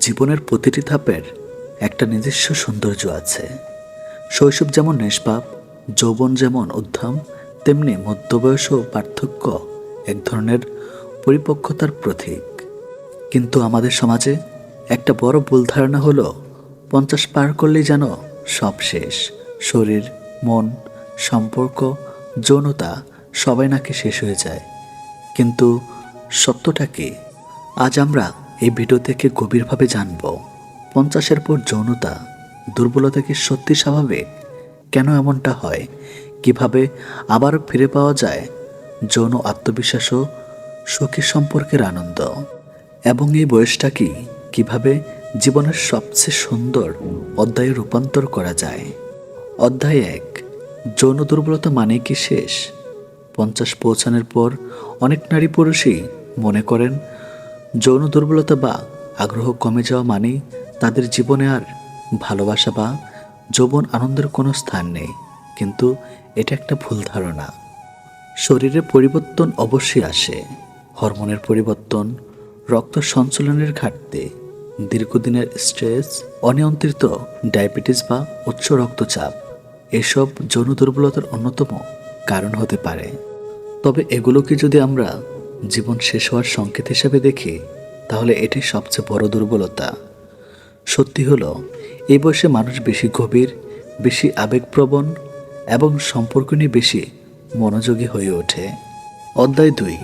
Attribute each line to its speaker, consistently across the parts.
Speaker 1: জীবনের প্রতিটি ধাপের একটা নিজস্ব সৌন্দর্য আছে। শৈশব যেমন নিষ্পাপ, যৌবন যেমন উদ্যম, তেমনি মধ্যবয়স ও পার্থক্য এক ধরনের পরিপক্কতার প্রতীক। কিন্তু আমাদের সমাজে একটা বড় ভুল ধারণা হলো, পঞ্চাশ পার করলেই যেন সব শেষ। শরীর, মন, সম্পর্ক, যৌনতা সবাই নাকি শেষ হয়ে যায়। কিন্তু সত্যটা কি? আজ আমরা এই ভিডিও থেকে গভীরভাবে জানব, পঞ্চাশের পর যৌনতা দুর্বলতা কি সত্যি স্বাভাবিক? কেন এমনটা হয়? কীভাবে আবার ফিরে পাওয়া যায়? যৌন আত্মবিশ্বাস ও সম্পর্কের আনন্দ। এবং এই বয়সটা কি? কীভাবে জীবনের সবচেয়ে সুন্দর অধ্যায়ে রূপান্তর করা যায়? অধ্যায় এক, যৌন দুর্বলতা মানে কি শেষ? পঞ্চাশ পৌঁছানোর পর অনেক নারী পুরুষই মনে করেন যৌন দুর্বলতা বা আগ্রহ কমে যাওয়া মানে তাদের জীবনে আর ভালোবাসা বা যৌবন আনন্দের কোনো স্থান নেই। কিন্তু এটা একটা ভুল ধারণা। শরীরে পরিবর্তন অবশ্যই আসে। হরমোনের পরিবর্তন, রক্ত সঞ্চালনের ঘাটতি, দীর্ঘদিনের স্ট্রেস, অনিয়ন্ত্রিত ডায়াবেটিস বা উচ্চ রক্তচাপ, এসব যৌন দুর্বলতার অন্যতম কারণ হতে পারে। তবে এগুলোকে যদি আমরা জীবন শেষ হওয়ার সংকেত হিসেবে দেখি, তাহলে এটি সবচেয়ে বড় দুর্বলতা। সত্যি হলো, এই বয়সে মানুষ বেশি গভীর, বেশি আবেগপ্রবণ এবং সম্পর্ক নিয়ে বেশি মনোযোগী হয়ে ওঠে। অধ্যায় দুই,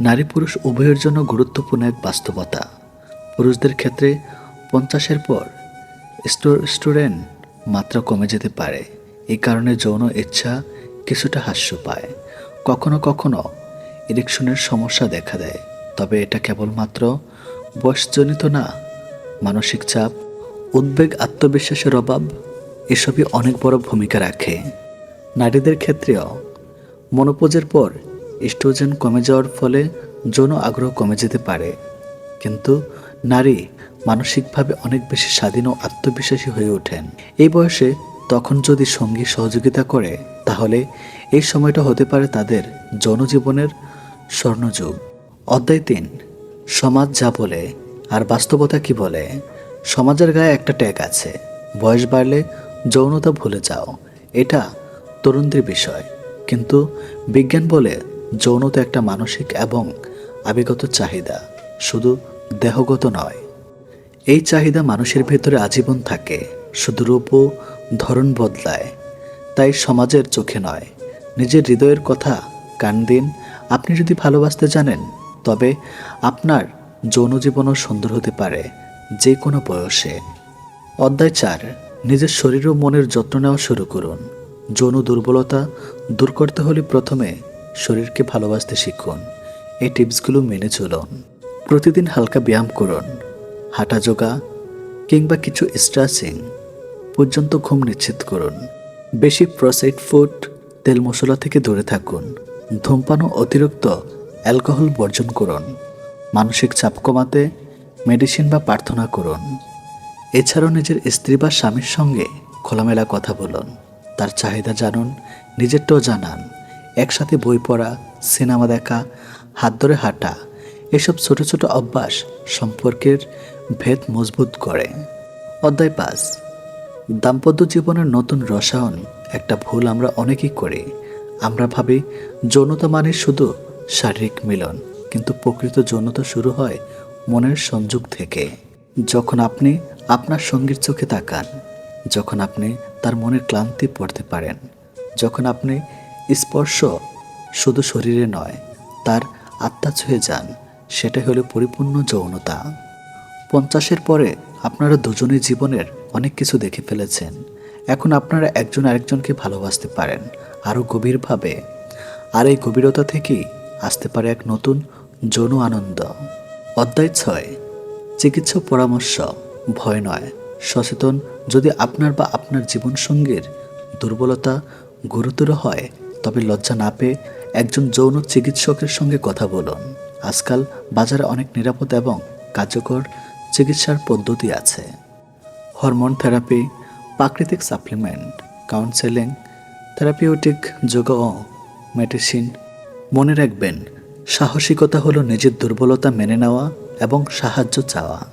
Speaker 1: নারী পুরুষ উভয়ের জন্য গুরুত্বপূর্ণ এক বাস্তবতা। পুরুষদের ক্ষেত্রে পঞ্চাশের পর স্টুডেন্ট মাত্রা কমে যেতে পারে। এই কারণে যৌন ইচ্ছা কিছুটা হ্রাস পায়। কখনো কখনো ইরেকশনের সমস্যা দেখা দেয়। তবে এটা কেবলমাত্র বয়সজনিত না, মানসিক চাপ, উদ্বেগ, আত্মবিশ্বাসের অভাব, এসবই অনেক বড় ভূমিকা রাখে। নারীদের ক্ষেত্রেও মনোপোজের পর স্ট্রোজেন কমে যাওয়ার ফলে যৌন আগ্রহ কমে যেতে পারে। কিন্তু নারী মানসিকভাবে অনেক বেশি স্বাধীন ও আত্মবিশ্বাসী হয়ে ওঠেন। এই বয়সে তখন যদি সঙ্গী সহযোগিতা করে, তাহলে এই সময়টা হতে পারে তাদের জনজীবনের স্বর্ণযুগ। অধ্যায় তিন, সমাজ যা বলে আর বাস্তবতা কি বলে, সমাজের গায়ে একটা ট্যাগ আছে, বয়স বাড়লে যৌনতা ভুলে যাও, এটা তরুণদের বিষয়। কিন্তু বিজ্ঞান বলে যৌনতা একটা মানসিক এবং আবেগত চাহিদা, শুধু দেহগত নয়। এই চাহিদা মানুষের ভেতরে আজীবন থাকে, শুধু রূপ ধরন বদলায়। তাই সমাজের চোখে নয়, নিজের হৃদয়ের কথা কান দিন আপনি যদি ভালোবাসতে জানেন, তবে আপনার যৌন জীবনও সুন্দর হতে পারে, যে কোনো বয়সে। অধ্যায় চার, নিজের শরীর ও মনের যত্ন নেওয়া শুরু করুন। যৌন দুর্বলতা দূর করতে হলে প্রথমে শরীরকে ভালোবাসতে শিখুন। এই টিপসগুলো মেনে চলুন। প্রতিদিন হালকা ব্যায়াম করুন। হাঁটা যোগা কিংবা কিছু স্ট্রেচিং পর্যন্ত ঘুম নিশ্চিত করুন। বেশি প্রসেসড ফুড তেল মশলা থেকে দূরে থাকুন। ধূমপান ও অতিরিক্ত অ্যালকোহল বর্জন করুন। মানসিক চাপ কমাতে মেডিসিন বা প্রার্থনা করুন। এছাড়াও নিজের স্ত্রী বা স্বামীর সঙ্গে খোলামেলা কথা বলুন। তার চাহিদা জানুন, নিজেরটাও জানান। একসাথে বই পড়া, সিনেমা দেখা, হাত ধরে হাঁটা, এসব ছোট ছোট অভ্যাস সম্পর্কের ভেদ মজবুত করে। অধ্যায় পাঁচ। দাম্পত্য জীবনের নতুন রসায়ন, একটা ভুল আমরা অনেকেই করি। আমরা ভাবি যৌনতা মানে শুধু শারীরিক মিলন, কিন্তু প্রকৃত যৌনতা শুরু হয় মনের সংযোগ থেকে। যখন আপনি আপনার সঙ্গীর চোখে তাকান, যখন আপনি তার মনের ক্লান্তি পড়তে পারেন, যখন আপনি স্পর্শ শুধু শরীরে নয়, তার আত্মা ছুঁয়ে যান, সেটাই হলো পরিপূর্ণ যৌনতা। পঞ্চাশের পরে আপনারা দুজনেই জীবনের অনেক কিছু দেখে ফেলেছেন। এখন আপনারা একজন আরেকজনকে ভালোবাসতে পারেন, আরও গভীরভাবে। আর এই গভীরতা থেকেই আসতে পারে এক নতুন যৌন আনন্দ। অধ্যায় ছয়, চিকিৎসা পরামর্শ, ভয় নয়, সচেতন যদি আপনার বা আপনার জীবনসঙ্গীর দুর্বলতা গুরুতর হয়, তবে লজ্জা না পেয়ে একজন যৌন চিকিৎসকের সঙ্গে কথা বলুন। আজকাল বাজারে অনেক নিরাপদ এবং কার্যকর চিকিৎসার পদ্ধতি আছে। হরমোন থেরাপি প্রাকৃতিক সাপ্লিমেন্ট, কাউন্সেলিং, থেরাপিউটিক যোগ ও মেডিসিন। মনে রাখবেন, সাহসিকতা হলো নিজের দুর্বলতা মেনে নেওয়া এবং সাহায্য চাওয়া।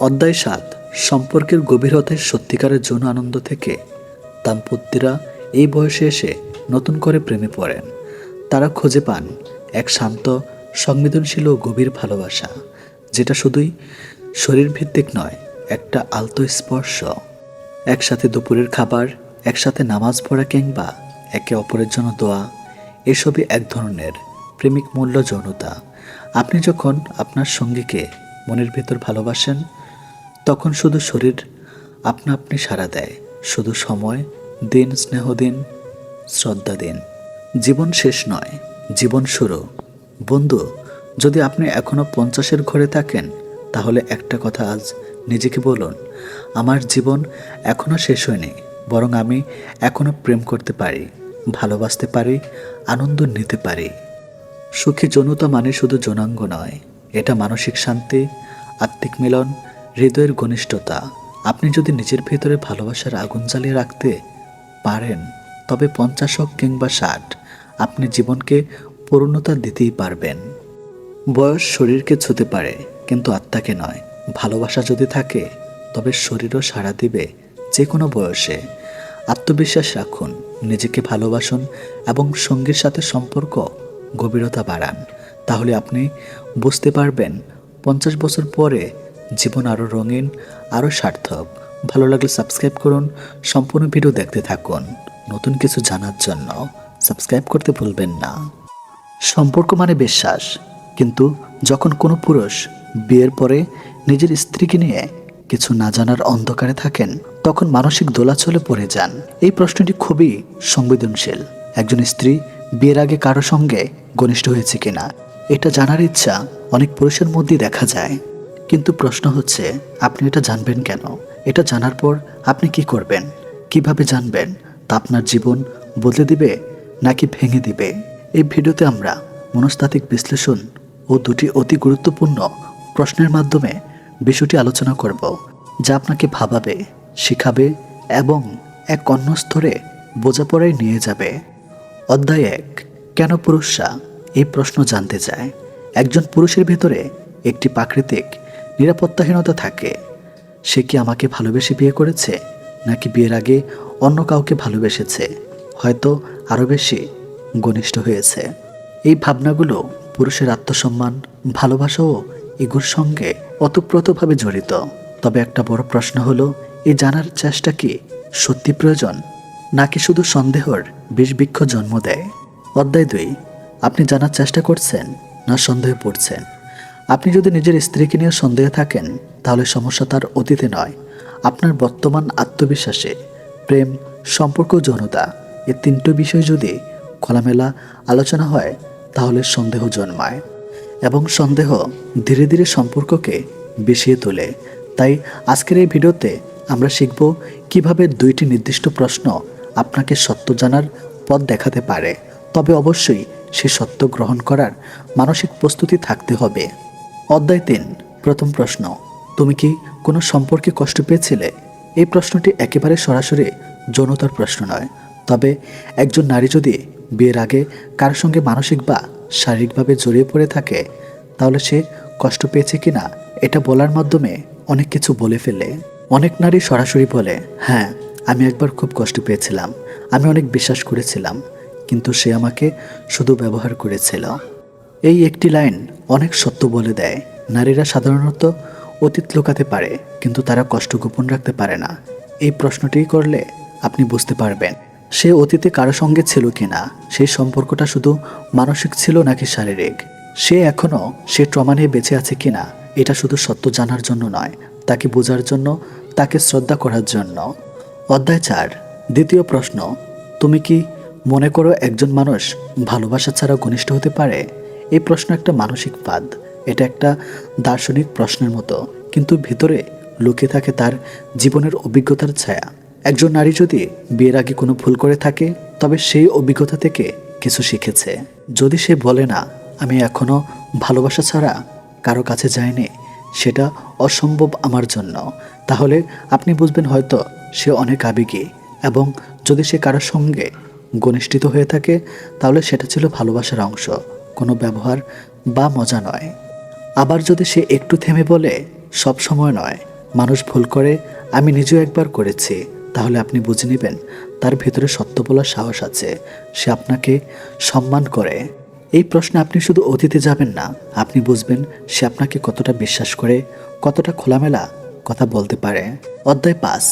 Speaker 1: অধ্যায় সাত, সম্পর্কের গভীরতায় সত্যিকারের যৌন আনন্দ থেকে। দাম্পত্যরা এই বয়সে এসে নতুন করে প্রেমে পড়েন। তারা খুঁজে পান এক শান্ত, সংবেদনশীল ও গভীর ভালোবাসা, যেটা শুধুই শরীর ভিত্তিক নয়, একটা আলতো স্পর্শ একসাথে দুপুরের খাবার, একসাথে নামাজ পড়া কিংবা একে অপরের জন্য দোয়া, এসবই এক ধরনের প্রেমিক মূল্য যৌনতা। আপনি যখন আপনার সঙ্গীকে মনের ভেতর ভালোবাসেন, তখন শুধু শরীর আপনা আপনি সাড়া দেয়, শুধু সময় দিন, স্নেহ দিন, শ্রদ্ধা দিন। জীবন শেষ নয়, জীবন শুরু। বন্ধু, যদি আপনি এখনও পঞ্চাশের ঘরে থাকেন, তাহলে একটা কথা আজ নিজেকে বলুন, আমার জীবন এখনও শেষ হয়নি, বরং আমি এখনও প্রেম করতে পারি, ভালোবাসতে পারি, আনন্দ নিতে পারি। সুখী যৌনতা মানে শুধু যৌনাঙ্গ নয়, এটা মানসিক শান্তি, আত্মিক মিলন, হৃদয়ের ঘনিষ্ঠতা। আপনি যদি নিজের ভেতরে ভালোবাসার আগুন জ্বালিয়ে রাখতে পারেন, তবে পঞ্চাশ হোক কিংবা ষাট, আপনি জীবনকে পূর্ণতা দিতেই পারবেন। বয়স শরীরকে ছুতে পারে, কিন্তু আত্মাকে নয়। ভালোবাসা যদি থাকে, তবে শরীরও সাড়া দিবে যে কোনো বয়সে। আত্মবিশ্বাস রাখুন, নিজেকে ভালোবাসুন এবং সঙ্গীর সাথে সম্পর্ক গভীরতা বাড়ান। তাহলে আপনি বুঝতে পারবেন, পঞ্চাশ বছর পরে জীবন আরও রঙিন, আরও সার্থক। ভালো লাগলে সাবস্ক্রাইব করুন, সম্পূর্ণ ভিডিও দেখতে থাকুন। নতুন কিছু জানার জন্য সাবস্ক্রাইব করতে ভুলবেন না। সম্পর্ক মানে বিশ্বাস, কিন্তু যখন কোনো পুরুষ বিয়ের পরে নিজের স্ত্রীকে নিয়ে কিছু না জানার অন্ধকারে থাকেন, তখন মানসিক দোলাচলে পড়ে যান। এই প্রশ্নটি খুবই সংবেদনশীল। একজন স্ত্রী বিয়ের আগে কারও সঙ্গে ঘনিষ্ঠ হয়েছে কিনা, এটা জানার ইচ্ছা অনেক পুরুষের মধ্যেই দেখা যায়। কিন্তু প্রশ্ন হচ্ছে, আপনি এটা জানবেন কেন? এটা জানার পর আপনি কি করবেন? কীভাবে জানবেন? তা আপনার জীবন বদলে দিবে নাকি ভেঙে দিবে? এই ভিডিওতে আমরা মনস্তাত্ত্বিক বিশ্লেষণ ও দুটি অতি গুরুত্বপূর্ণ প্রশ্নের মাধ্যমে বিষয়টি আলোচনা করব, যা আপনাকে ভাবাবে, শিখাবে এবং এক অন্য স্তরে বোঝাপড়ায় নিয়ে যাবে। অধ্যায় এক, কেন পুরুষরা এই প্রশ্ন জানতে চায়। একজন পুরুষের ভেতরে একটি প্রাকৃতিক নিরাপত্তাহীনতা থাকে। সে কি আমাকে ভালোবেসে বিয়ে করেছে, নাকি বিয়ের আগে অন্য কাউকে ভালোবেসেছে? হয়তো আরও বেশি ঘনিষ্ঠ হয়েছে। এই ভাবনাগুলো পুরুষের আত্মসম্মান ভালোবাসা ও ইগুর সঙ্গে ওতপ্রোতভাবে জড়িত। তবে একটা বড় প্রশ্ন হলো এই জানার চেষ্টা কি সত্যি প্রয়োজন, নাকি শুধু সন্দেহর বিষবৃক্ষ জন্ম দেয়? অধ্যায় দুই, আপনি জানার চেষ্টা করছেন না সন্দেহে পড়ছেন? আপনি যদি নিজের স্ত্রীকে নিয়ে সন্দেহে থাকেন, তাহলে সমস্যা তার অতীতে নয়। আপনার বর্তমান আত্মবিশ্বাসে প্রেম, সম্পর্ক যৌনতা এ তিনটি বিষয় যদি খোলামেলা আলোচনা হয়, তাহলে সন্দেহ জন্মায়। এবং সন্দেহ ধীরে ধীরে সম্পর্ককে বেশিয়ে তোলে। তাই আজকের এই ভিডিওতে আমরা শিখব কীভাবে দুইটি নির্দিষ্ট প্রশ্ন আপনাকে সত্য জানার পথ দেখাতে পারে। তবে অবশ্যই সে সত্য গ্রহণ করার মানসিক প্রস্তুতি থাকতে হবে। অধ্যায় তিন, প্রথম প্রশ্ন, তুমি কি কোনো সম্পর্কে কষ্ট পেয়েছিলে? এই প্রশ্নটি একেবারে সরাসরি যৌনতার প্রশ্ন নয়। তবে একজন নারী যদি বিয়ের আগে কার সঙ্গে মানসিক বা শারীরিকভাবে জড়িয়ে পড়ে থাকে, তাহলে সে কষ্ট পেয়েছে কিনা, এটা বলার মাধ্যমে অনেক কিছু বলে ফেলে। অনেক নারী সরাসরি বলে হ্যাঁ আমি একবার খুব কষ্ট পেয়েছিলাম, আমি অনেক বিশ্বাস করেছিলাম, কিন্তু সে আমাকে শুধু ব্যবহার করেছিল। এই একটি লাইন অনেক সত্য বলে দেয়। নারীরা সাধারণত অতীত লুকাতে পারে, কিন্তু তারা কষ্ট গোপন রাখতে পারে না। এই প্রশ্নটি করলে আপনি বুঝতে পারবেন। সে অতীতে কারও সঙ্গে ছিল কিনা? সেই সম্পর্কটা শুধু মানসিক ছিল নাকি শারীরিক? সে এখনও সে ট্রমা নিয়ে বেঁচে আছে কিনা? এটা শুধু সত্য জানার জন্য নয়, তাকে বোঝার জন্য, তাকে শ্রদ্ধা করার জন্য। অধ্যায় চার, দ্বিতীয় প্রশ্ন, তুমি কি মনে করো একজন মানুষ ভালোবাসা ছাড়া ঘনিষ্ঠ হতে পারে? এই প্রশ্ন একটা মানসিক পাদ এটা একটা দার্শনিক প্রশ্নের মতো, কিন্তু ভিতরে লুকিয়ে থাকে তার জীবনের অভিজ্ঞতার ছায়া। একজন নারী যদি বিয়ের আগে কোনো ভুল করে থাকে, তবে সেই অভিজ্ঞতা থেকে কিছু শিখেছে। যদি সে বলে না, আমি এখনও ভালোবাসা ছাড়া কারও কাছে যাইনি, সেটা অসম্ভব আমার জন্য, তাহলে আপনি বুঝবেন হয়তো সে অনেক আবেগী এবং যদি সে কারোর সঙ্গে ঘনিষ্ঠিত হয়ে থাকে, তাহলে সেটা ছিল ভালোবাসার অংশ, কোনো ব্যবহার বা মজা নয়। আবার যদি সে একটু থেমে বলে, সব সময় নয়, মানুষ ভুল করে, আমি নিজেও একবার করেছি তাহলে আপনি বুঝে নেবেন, তার ভেতরে সত্য বলার সাহস আছে। সে আপনাকে সম্মান করে। এই প্রশ্নে আপনি শুধু অতীতে যাবেন না, আপনি বুঝবেন সে আপনাকে কতটা বিশ্বাস করে, কতটা খোলামেলা কথা বলতে পারে। অধ্যায় পাঁচ,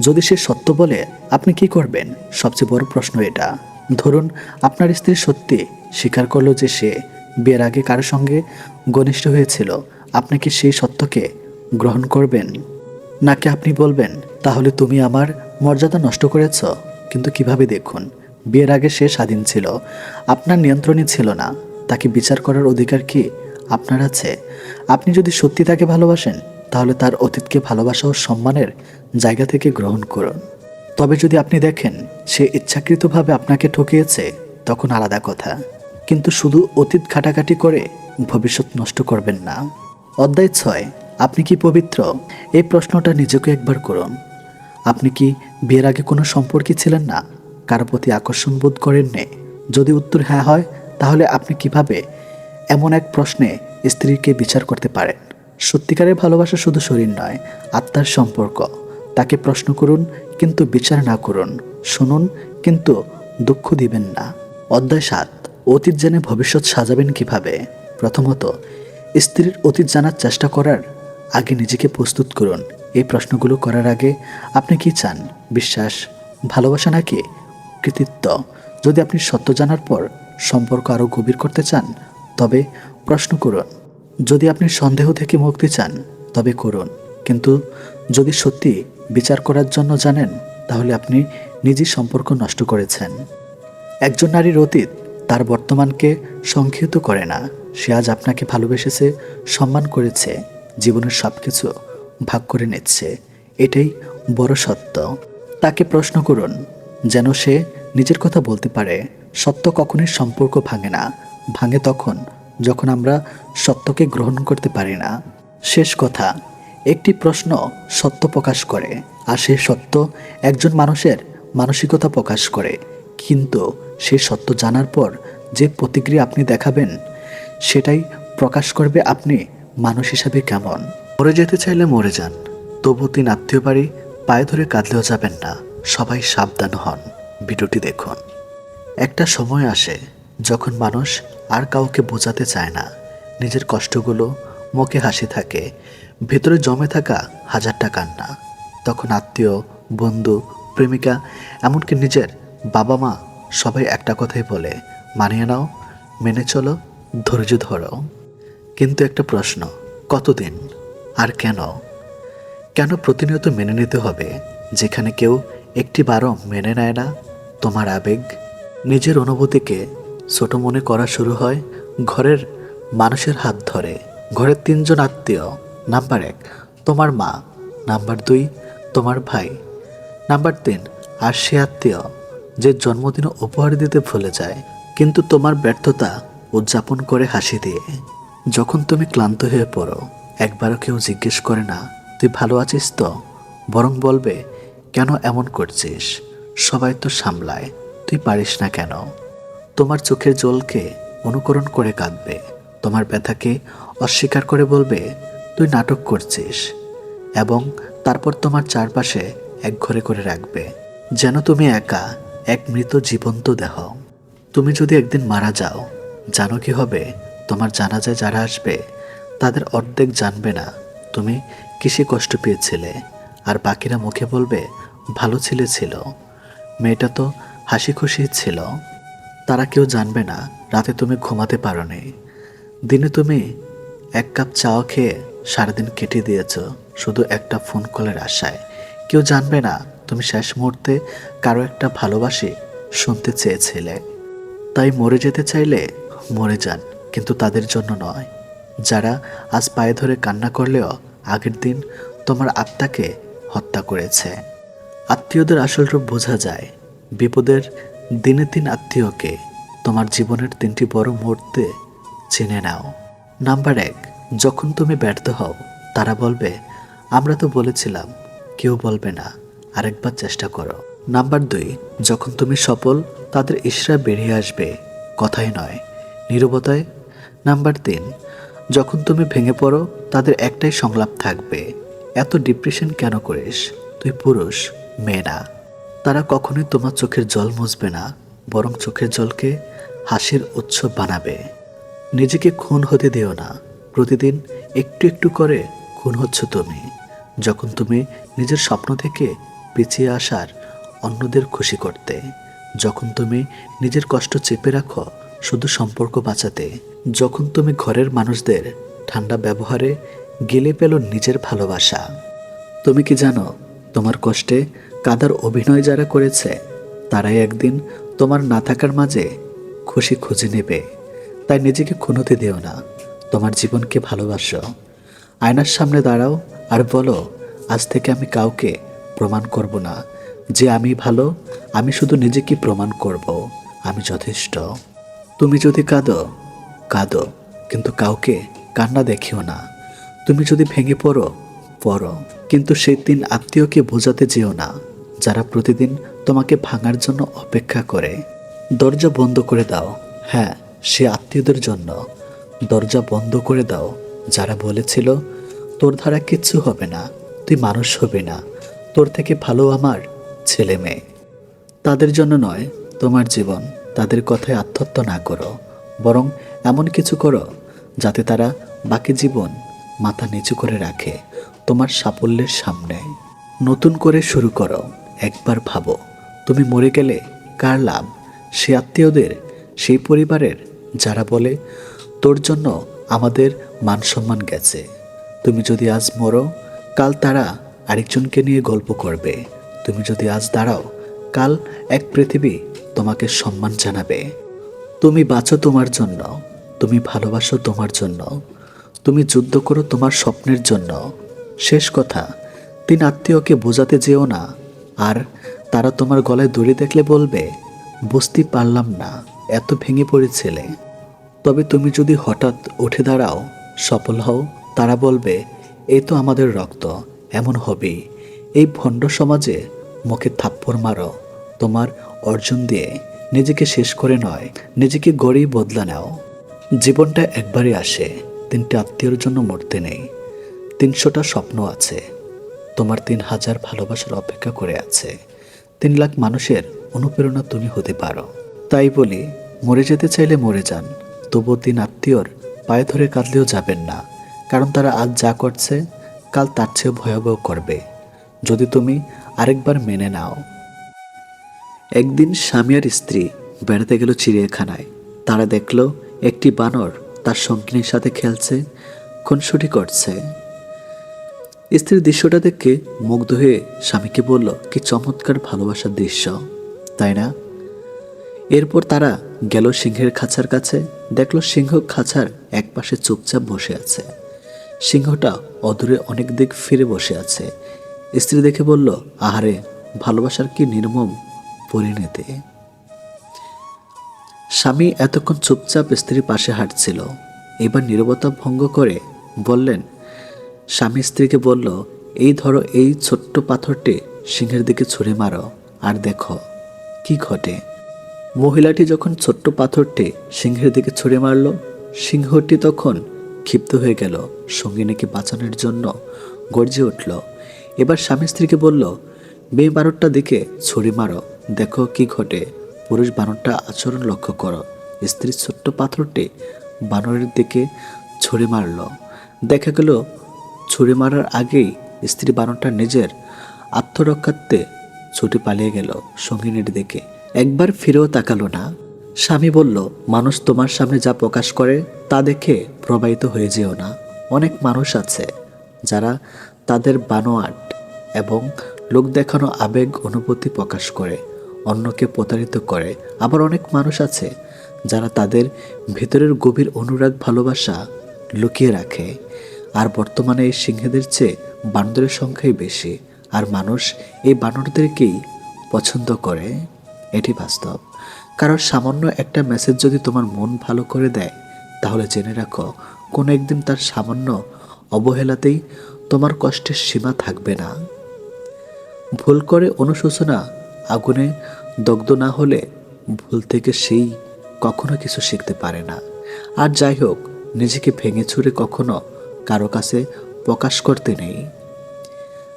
Speaker 1: যদি সে সত্য বলে, আপনি কি করবেন? সবচেয়ে বড় প্রশ্ন এটা। ধরুন, আপনার স্ত্রী সত্যি স্বীকার করল যে সে বিয়ের আগে কারোর সঙ্গে ঘনিষ্ঠ হয়েছিল। আপনি কি সেই সত্যকে গ্রহণ করবেন? নাকি আপনি বলবেন তাহলে তুমি আমার মর্যাদা নষ্ট করেছ। কিন্তু কীভাবে দেখুন, বিয়ের আগে সে স্বাধীন ছিল। আপনার নিয়ন্ত্রণই ছিল না। তাকে বিচার করার অধিকার কি আপনার আছে? আপনি যদি সত্যি তাকে ভালোবাসেন, তাহলে তার অতীতকে ভালোবাসা ও সম্মানের জায়গা থেকে গ্রহণ করুন। তবে যদি আপনি দেখেন, সে ইচ্ছাকৃতভাবে আপনাকে ঠকিয়েছে, তখন আলাদা কথা। কিন্তু শুধু অতীত ঘাটাঘাটি করে ভবিষ্যৎ নষ্ট করবেন না। অধ্যায় ছয়, আপনি কি পবিত্র? এই প্রশ্নটা নিজেকে একবার করুন। আপনি কি বিয়ের আগে কোনো সম্পর্কে ছিলেন না? কারও প্রতি আকর্ষণ বোধ করেননি? যদি উত্তর হ্যাঁ হয়, তাহলে আপনি কীভাবে এমন এক প্রশ্নে স্ত্রীকে বিচার করতে পারেন? সত্যিকারের ভালোবাসা শুধু শরীর নয়, আত্মার সম্পর্ক। তাকে প্রশ্ন করুন, কিন্তু বিচার না করুন। শুনুন, কিন্তু দুঃখ দিবেন না। অধ্যায় সাত, অতীত জেনে ভবিষ্যৎ সাজাবেন কীভাবে? প্রথমত, স্ত্রীর অতীত জানার চেষ্টা করার আগে নিজেকে প্রস্তুত করুন। এই প্রশ্নগুলো করার আগে আপনি কি চান? বিশ্বাস, ভালোবাসা নাকি কৃতিত্ব? যদি আপনি সত্য জানার পর সম্পর্ক আরও গভীর করতে চান, তবে প্রশ্ন করুন। যদি আপনি সন্দেহ থেকে মুক্তি চান, তবে করুন। কিন্তু যদি সত্যি বিচার করার জন্য জানেন, তাহলে আপনি নিজেই সম্পর্ক নষ্ট করেছেন। একজন নারীর অতীত তার বর্তমানকে সংক্ষিপ্ত করে না। সে আজ আপনাকে ভালোবেসেছে, সম্মান করেছে, জীবনের সব কিছু ভাগ করে নিচ্ছে। এটাই বড় সত্য। তাকে প্রশ্ন করুন, যেন সে নিজের কথা বলতে পারে। সত্য কখনোই সম্পর্ক ভাঙে না। ভাঙে তখন, যখন আমরা সত্যকে গ্রহণ করতে পারি না। শেষ কথা, একটি প্রশ্ন সত্য প্রকাশ করে, আর সেই সত্য একজন মানুষের মানসিকতা প্রকাশ করে। কিন্তু সেই সত্য জানার পর যে প্রতিক্রিয়া আপনি দেখাবেন, সেটাই প্রকাশ করবে আপনি মানুষ হিসাবে কেমন? মরে যেতে চাইলে মরে যান, তবু তিন আত্মীয় বাড়ি পায়ে ধরে কাঁদলেও যাবেন না, সবাই সাবধান হন। ভিডিওটি দেখুন। একটা সময় আসে যখন মানুষ আর কাউকে বোঝাতে চায় না। নিজের কষ্টগুলো মুখে হাসি থাকে, ভেতরে জমে থাকা হাজারটা কান্না। তখন আত্মীয়, বন্ধু, প্রেমিকা, এমনকি নিজের বাবা মা সবাই একটা কথাই বলে, মানিয়ে নাও, মেনে চলো, ধৈর্য ধরো। কিন্তু একটা প্রশ্ন, কতদিন? আর কেন? কেন প্রতিনিয়ত মেনে নিতে হবে যেখানে কেউ একটি বারও মেনে নেয় না? তোমার আবেগ নিজের অনুভূতিকে ছোট মনে করা শুরু হয় ঘরের মানুষের হাত ধরে। ঘরের তিনজন আত্মীয়, নাম্বার এক তোমার মা, নাম্বার দুই তোমার ভাই, নাম্বার তিন আর সে আত্মীয় যে জন্মদিন উপহার দিতে ভুলে যায়। কিন্তু তোমার ব্যর্থতা উদযাপন করে হাসি দিয়ে। যখন তুমি ক্লান্ত হয়ে পড়ো একবারও কেউ জিজ্ঞেস করে না, তুই ভালো আছিস তো? বরং বলবে, কেন এমন করছিস? সবাই তো সামলায়, তুই পারিস না কেন? তোমার চোখের জলকে অনুকরণ করে কাঁদবে, তোমার ব্যথাকে অস্বীকার করে বলবে, তুই নাটক করছিস। এবং তারপর তোমার চারপাশে এক ঘরে করে রাখবে, যেন তুমি একা এক মৃত জীবন্ত দেহ। তুমি যদি একদিন মারা যাও, জানো কি হবে? তোমার জানাজায় যারা আসবে তাদের অর্ধেক জানবে না তুমি কিসে কষ্ট পেয়েছিলে। আর বাকিরা মুখে বলবে, ভালো ছেলে ছিল। মেয়েটা তো হাসি খুশি ছিল। তারা কেউ জানবে না, রাতে তুমি ঘুমাতে পারো নি দিনে তুমি এক কাপ চাও খেয়ে সারাদিন কেটে দিয়েছ, শুধু একটা ফোন কলের আশায়। কেউ জানবে না, তুমি শেষ মুহূর্তে কারও একটা ভালোবাসি শুনতে চেয়েছিলে। তাই মরে যেতে চাইলে মরে যান, কিন্তু তাদের জন্য নয়। যারা আজ পায়ে ধরে কান্না করলেও আগের দিন তোমার আত্মাকে হত্যা করেছে। আত্মীয়দের আসল রূপ বোঝা যায়। বিপদের দিনে তিন আত্মীয়কে তোমার জীবনের তিনটি বড় মুহূর্তে চিনে নাও। নাম্বার এক, যখন তুমি ব্যর্থ হও, তারা বলবে, আমরা তো বলেছিলাম, কেউ বলবে না, আরেকবার চেষ্টা করো। নাম্বার দুই, যখন তুমি সফল, তাদের ইশরা বেরিয়ে আসবে, কথাই নয়, নীরবতায়। নাম্বার তিন যখন তুমি ভেঙে পড়ো, তাদের একটাই সংলাপ থাকবে। এত ডিপ্রেশন কেন করিস? তুই পুরুষ, মেয়ে না। তারা কখনোই তোমার চোখের জল মুছবে না, বরং চোখের জলকে হাসির উৎসব বানাবে। নিজেকে খুন হতে দিও না। প্রতিদিন একটু একটু করে খুন হচ্ছ তুমি। যখন তুমি নিজের স্বপ্ন থেকে পিছিয়ে আসার অন্যদের খুশি করতে। যখন তুমি নিজের কষ্ট চেপে রাখো, শুধু সম্পর্ক বাঁচাতে। যখন তুমি ঘরের মানুষদের ঠান্ডা ব্যবহারে গেলে পেল নিজের ভালোবাসা। তুমি কি জানো, তোমার কষ্টে কাদার অভিনয় যারা করেছে, তারাই একদিন তোমার না থাকার মাঝে খুশি খুঁজে নেবে। তাই নিজেকে খুনোতে দিও না, তোমার জীবনকে ভালোবাসো। আয়নার সামনে দাঁড়াও আর বলো, আজ থেকে আমি কাউকে প্রমাণ করব না। যে আমি ভালো, আমি শুধু নিজেকে প্রমাণ করব। আমি যথেষ্ট। তুমি যদি কাঁদো কাঁদো, কিন্তু কাউকে কান্না দেখিও না। তুমি যদি ভেঙে পড়ো পড়ো, কিন্তু সেই তিন আত্মীয়কে বোঝাতে যেও না, যারা প্রতিদিন তোমাকে ভাঙার জন্য অপেক্ষা করে। দরজা বন্ধ করে দাও। হ্যাঁ সে আত্মীয়দের জন্য। দরজা বন্ধ করে দাও। যারা বলেছিল, তোর ধারা কিচ্ছু হবে না, তুই মানুষ হবে না, তোর থেকে ভালো আমার ছেলে মেয়ে। তাদের জন্য নয়, তোমার জীবন। তাদের কথায় আত্মহত্যা না করো, বরং এমন কিছু করো যাতে তারা বাকি জীবন মাথা নিচু করে রাখে তোমার সাফল্যের সামনে। নতুন করে শুরু করো। একবার ভাবো, তুমি মরে গেলে কার লাভ? সে আত্মীয়দের, সেই পরিবারের, যারা বলে, তোর জন্য আমাদের মান সম্মান গেছে। তুমি যদি আজ মরো, কাল তারা আরেকজনকে নিয়ে গল্প করবে। তুমি যদি আজ দাঁড়াও, কাল এক পৃথিবী তোমাকে সম্মান জানাবে। তুমি বাঁচো তোমার জন্য। তুমি ভালোবাসো তোমার জন্য। তুমি যুদ্ধ করো তোমার স্বপ্নের জন্য। শেষ কথা, তিন আত্মীয়কে বোঝাতে যেও না। আর তারা তোমার গলায় দড়ি দেখলে বলবে, বুঝতে পারলাম না, এত ভেঙে পড়েছিলে। তবে তুমি যদি হঠাৎ উঠে দাঁড়াও, সফল হও, তারা বলবে এই তো আমাদের রক্ত, এমন হবেই এই ভণ্ড সমাজে মুখে থাপ্পড় মারো। তোমার অর্জন দিয়ে নিজেকে শেষ করে নয়, নিজেকে গড়েই বদলা নাও। জীবনটা একবারই আসে, তিনটে আত্মীয়র জন্য মরতে নেই। তিনশোটা স্বপ্ন আছে। তোমার তিন হাজার ভালোবাসার অপেক্ষা করে আছে। তিন লাখ মানুষের অনুপ্রেরণা তুমি হতে পারো। তাই বলি, মরে যেতে চাইলে মরে যান। তবুও তিন আত্মীয়র পায়ে ধরে কাঁদলেও যাবেন না। কারণ তারা আজ যা করছে, কাল তার চেয়েও ভয়াবহ করবে। যদি তুমি আরেকবার মেনে নাও। একদিন স্বামী আর স্ত্রী বেড়াতে গেল চিড়িয়াখানায়। তারা দেখল একটি বানর তার সঙ্গিনীর সাথে খেলছে, খুনসুটি করছে। স্ত্রীর দৃশ্যটা দেখে মুগ্ধ হয়ে স্বামীকে বলল, কি চমৎকার ভালোবাসার দৃশ্য, তাই না? এরপর তারা গেল সিংহের খাঁচার কাছে, দেখল সিংহ খাঁচার একপাশে চুপচাপ বসে আছে। সিংহটা অদূরে অনেক দিক ফিরে বসে আছে। স্ত্রী দেখে বলল, আহারে, ভালোবাসার কি নির্মম পরিণতি? স্বামী এতক্ষণ চুপচাপ স্ত্রীর পাশে হাঁটছিল। এবার নীরবতা ভঙ্গ করে বললেন, স্বামী স্ত্রীকে বলল, এই ধরো এই ছোট্ট পাথরটি সিংহের দিকে ছুঁড়ে মারো আর দেখো কি ঘটে। মহিলাটি যখন ছোট্ট পাথরটি সিংহের দিকে ছুঁড়ে মারল, সিংহটি তখন ক্ষিপ্ত হয়ে গেল, সঙ্গিনীকে বাঁচানোর জন্য গর্জে উঠল। এবার স্বামী স্ত্রীকে বলল, মেয়ে বানরটা দিকে ছুরি মারো, দেখো কি ঘটে। পুরুষ বানরটা আচরণ লক্ষ্য করো। স্ত্রীর ছোট্ট পাথরটি বানরের দিকে ছুরি মারল। দেখা গেল ছুরি মারার আগেই স্ত্রী বানরটা নিজের আত্মরক্ষার্থে ছুটে পালিয়ে গেল সঙ্গিনীর দিকে। একবার ফিরেও তাকালো না। স্বামী বলল, মানুষ তোমার সামনে যা প্রকাশ করে তা দেখে প্রবাহিত হয়ে যেও না। অনেক মানুষ আছে যারা তাদের বানোয়াট এবং লোক দেখানো আবেগ অনুভূতি প্রকাশ করে। অন্যকে প্রতারিত করে। আবার অনেক মানুষ আছে যারা তাদের ভেতরের গভীর অনুরাগ ভালোবাসা লুকিয়ে রাখে। আর বর্তমানে এই সিংহেদের চেয়ে বানরের সংখ্যাই বেশি। আর মানুষ এই বানরদেরকেই পছন্দ করে। এটি বাস্তব। কারণ সামান্য একটা মেসেজ যদি তোমার মন ভালো করে দেয়, তাহলে জেনে রাখো, কোনো একদিন তার সামান্য অবহেলাতেই তোমার কষ্টের সীমা থাকবে না। ভুল করে অনুশোচনা আগুনে দগ্ধ না হলে ভুল থেকে সেই কখনো কিছু শিখতে পারে না। আর যাই হোক, নিজেকে ভেঙে ছুঁড়ে কখনো কারও কাছে প্রকাশ করতে নেই।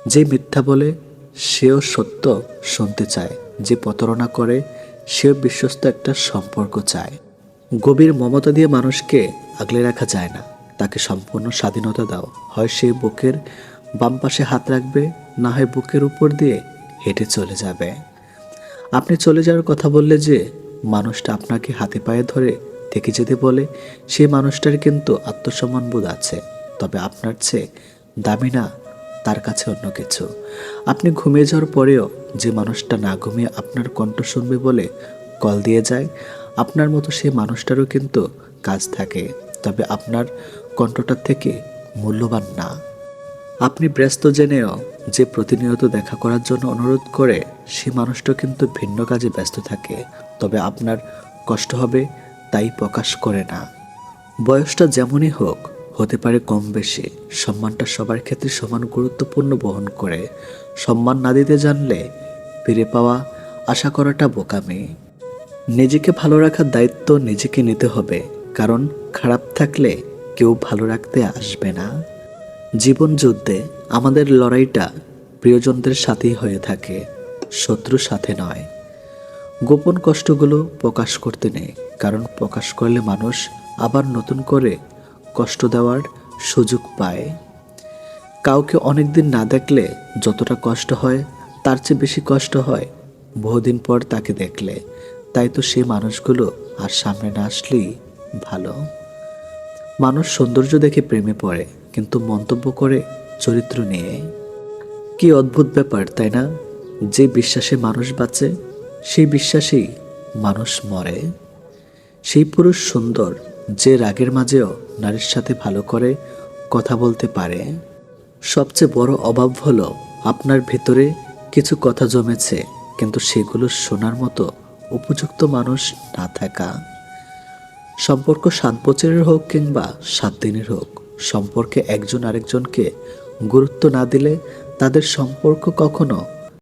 Speaker 1: যে মিথ্যা বলে, সেও সত্য শুনতে চায়। যে প্রতারণা করে, সেও বিশ্বস্ত একটা সম্পর্ক চায়। গভীর মমতা দিয়ে মানুষকে আগলে রাখা যায় না। তাকে সম্পূর্ণ স্বাধীনতা দাও। হয় সে বুকের বাম পাশে হাত রাখবে, না হয় বুকের উপর দিয়ে হেঁটে চলে যাবে। আপনি চলে যাওয়ার কথা বললে যে মানুষটা আপনাকে হাতে পায়ে ধরে থেকে যেতে বলে, সে মানুষটার কিন্তু আত্মসম্মান বোধ আছে। তবে আপনার চেয়ে দামি না, তার কাছে অন্য কিছু। আপনি ঘুমিয়ে যাওয়ার পরেও যে মানুষটা না ঘুমিয়ে আপনার কণ্ঠ শুনবে বলে কল দিয়ে যায়, আপনার মতো সেই মানুষটারও কিন্তু কাজ থাকে। তবে আপনার কণ্ঠটার থেকে মূল্যবান না। আপনি ব্যস্ত জেনেও যে প্রতিনিয়ত দেখা করার জন্য অনুরোধ করে সে মানুষটা কিন্তু ভিন্ন কাজে ব্যস্ত থাকে। তবে আপনার কষ্ট হবে তাই প্রকাশ করে না। বয়সটা যেমনই হোক, হতে পারে কম বেশি, সম্মানটা সবার ক্ষেত্রে সমান গুরুত্বপূর্ণ বহন করে। সম্মান না দিতে জানলে ফিরে পাওয়া আশা করাটা বোকামি। নিজেকে ভালো রাখার দায়িত্ব নিজেকে নিতে হবে, কারণ খারাপ থাকলে কেউ ভালো রাখতে আসবে না। জীবন যুদ্ধে আমাদের লড়াইটা প্রিয়জনদের সাথেই হয়ে থাকে, শত্রুর সাথে নয়। গোপন কষ্টগুলো প্রকাশ করতে নেই, কারণ প্রকাশ করলে মানুষ আবার নতুন করে কষ্ট দেওয়ার সুযোগ পায়। কাউকে অনেকদিন না দেখলে যতটা কষ্ট হয়, তার চেয়ে বেশি কষ্ট হয় বহুদিন পর তাকে দেখলে। তাই তো সে মানুষগুলো আর সামনে না আসলেই ভালো। মানুষ সৌন্দর্য দেখে প্রেমে পড়ে কিন্তু মন্তব্য করে চরিত্র নিয়ে। কি অদ্ভুত ব্যাপার, তাই না? যে বিশ্বাসে মানুষ বাঁচে, সেই বিশ্বাসেই মানুষ মরে। সেই পুরুষ সুন্দর যে রাগের মাঝেও নারীর সাথে ভালো করে কথা বলতে পারে। সবচেয়ে বড় অভাব হলো আপনার ভেতরে কিছু কথা জমেছে, কিন্তু সেগুলো শোনার মতো উপযুক্ত মানুষ না থাকা। সম্পর্ক সাত বছরের হোক কিংবা সাত দিনের হোক সম্পর্কে একজন আরেকজনকে গুরুত্ব না দিলে তাদের সম্পর্ক কখনো